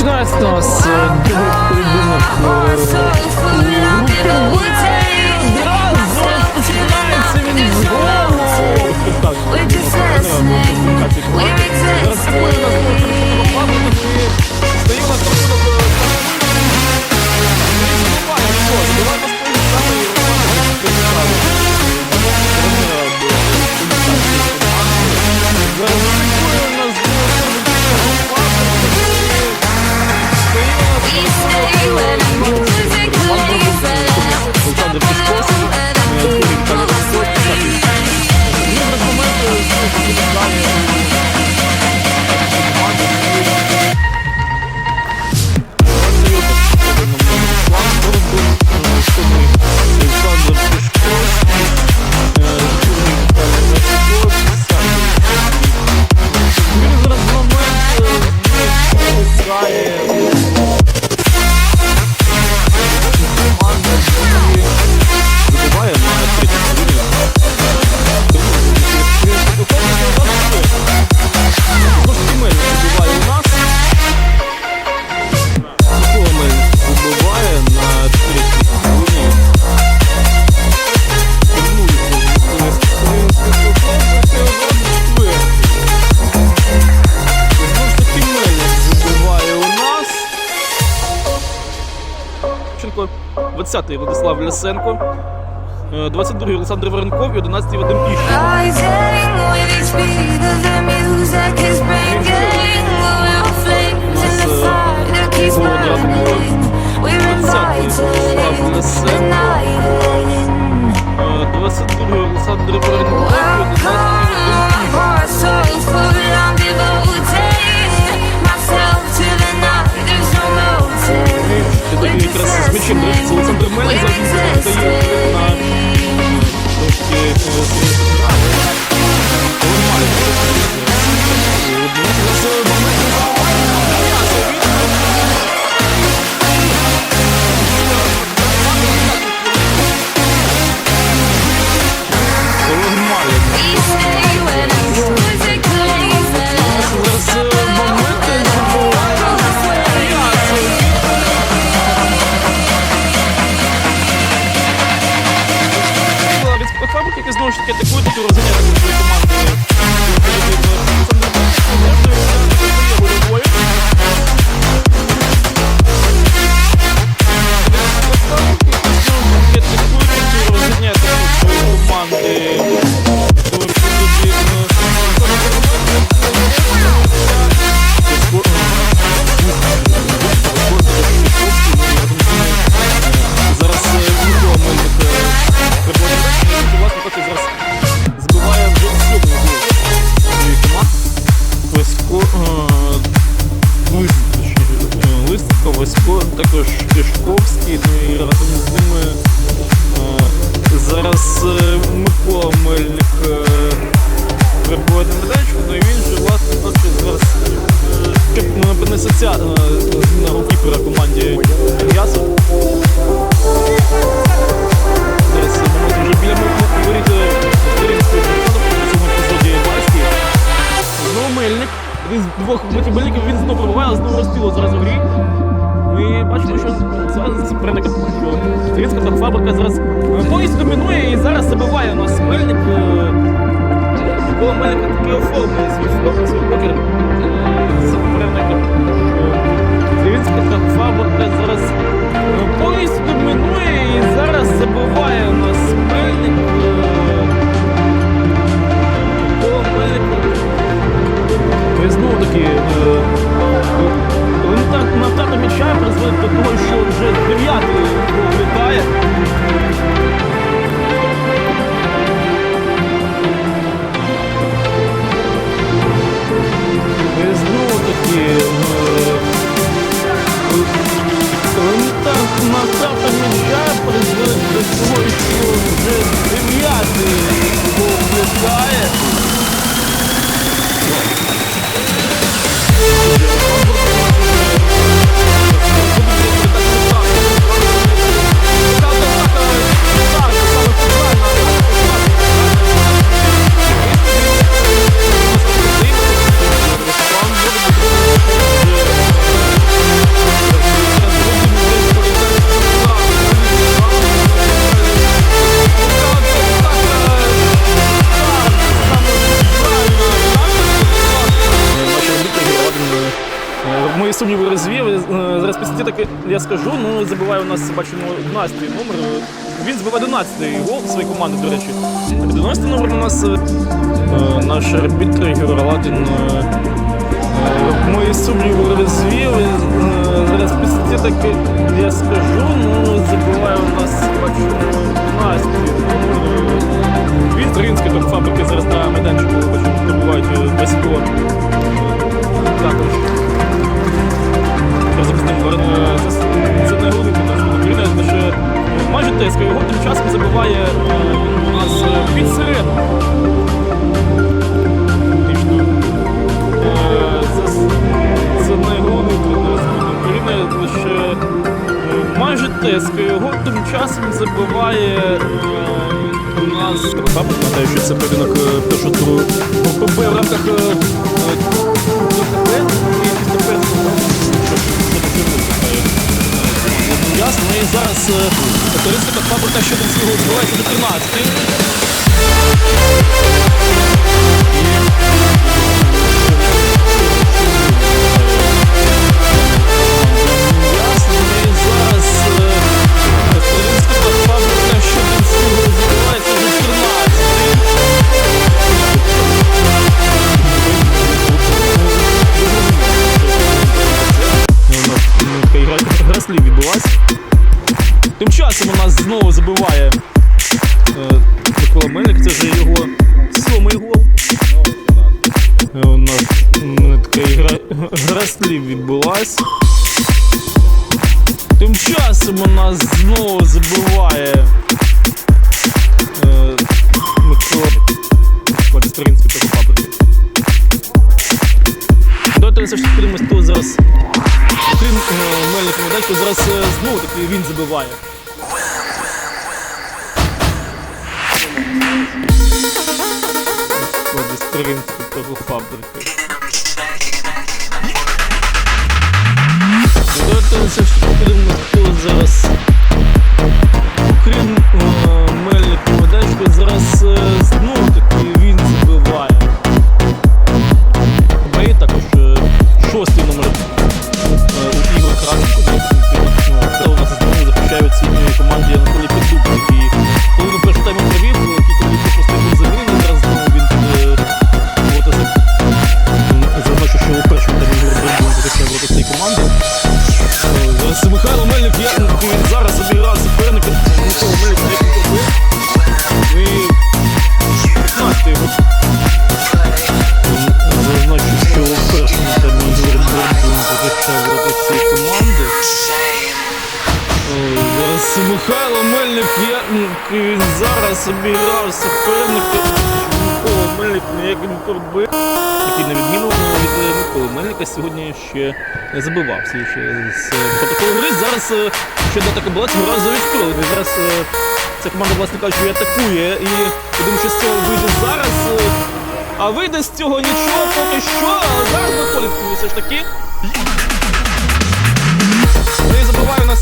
начинается у нас е, любимых Левченко, 20-й Владислав Лясенко, е, 22-й Олександр Воронков і 11-й Вадим Кіщенко. 22-й е, Олександр Воронков і 11-й Вадим Кіщенко. футбол, ми звісно, покер суперником. Дивіться, така фабрика зараз повністю домінує і зараз забуває нас мельник. На втрата м'яча призводить до того, що вже дев'ятий літає. Таки я скажу, ну забиває у нас бачимо 11 номер. Він збиває 11 гол своєї команди, до речі. 11 номер у нас е, е, наш арбітр Ігор Аладін. е, е, Мої сумніви розвів. Е, Зараз після таки я скажу, ну забиває у нас бачимо 12 номер. Він української так фабрики зараз на майданчику бачимо, добувають Басько. Також. Це- не головний Україна, лише майже тиска. Його тим часом забиває е, у нас під. Е, Це, майже тиска. Його тим часом забиває е, у нас нагадаю, що це поєдинок е, першого туру ПП в рамках Ясно, і зараз туристика фабрика щодо цього збивається до 13. Часом у нас знову забиває е, Микола Мельник, це вже його сьомий гол. Е, У нас м, така ігра, гра слів відбулась. Тим часом у нас знову забиває е, Микола Господи, Сторінський та паприки. Давайте все ж подивимось, хто зараз Крім Мельника Медачко, зараз знову таки він забиває. Господи, того фабрики. Ну, Давайте все Мельник, він зараз обіграв суперника. Микола Мельник ніяк не пробив. Який на відміну від е, Миколи Мельника сьогодні ще не забивав свій ще з протоколу гри. Зараз е, ще до атаки була цього разу відкрили. Зараз е, ця команда, власне кажучи, атакує. І я думаю, що з цього вийде зараз. А вийде з цього нічого поки що. Зараз виходить все ж таки. Ну і забиває нас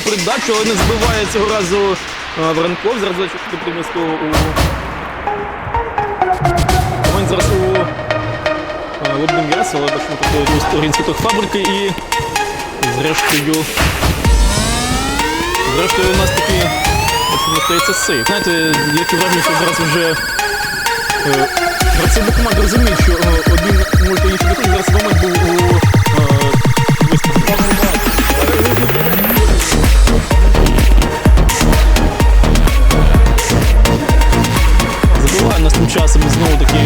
передачу, але не збиває цього разу а, Воронков. Зараз потрібно з у... Момент зараз у Лобдем Яс, але бачимо таке сторінці фабрики і Зрештою. Зрештою, у нас що стається сейф. Знаєте, як і враження, що зараз вже е, обох команд розуміють, що е, один може інший. Зараз момент був у е, виступі. Часом знову таки.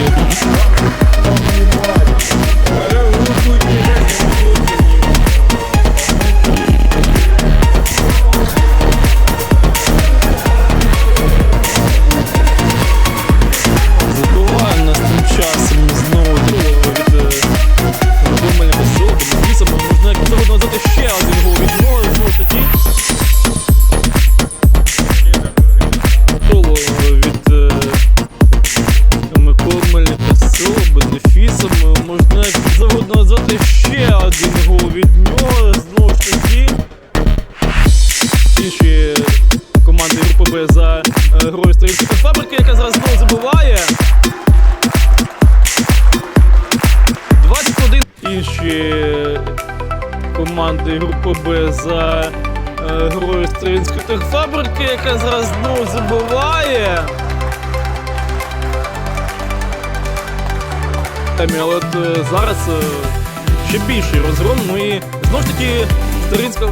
Назвати ще один гол від нього, знову ж таки. Інші команди групи Б за е, грою Стрільської фабрики, яка зараз знову забиває. 21 інші команди групи Б за е, грою Стрільської техфабрики, яка зараз знову забиває. Тамі, але е, зараз ще більший розгром. Ну і знову ж таки Стрільська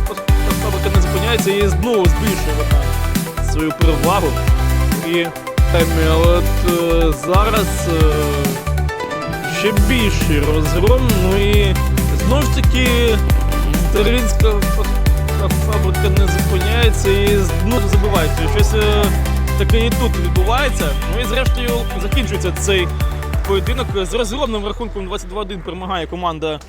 фабрика не зупиняється і знову збільшує вона свою перевагу. І от е, зараз. е, ще більший розгром. Ну і знову ж таки Терлінська фабрика не зупиняється і знову забивається. Щось е, таке і тут відбувається. Ну і зрештою закінчується цей поєдинок з розгромним рахунком 22-1 перемагає команда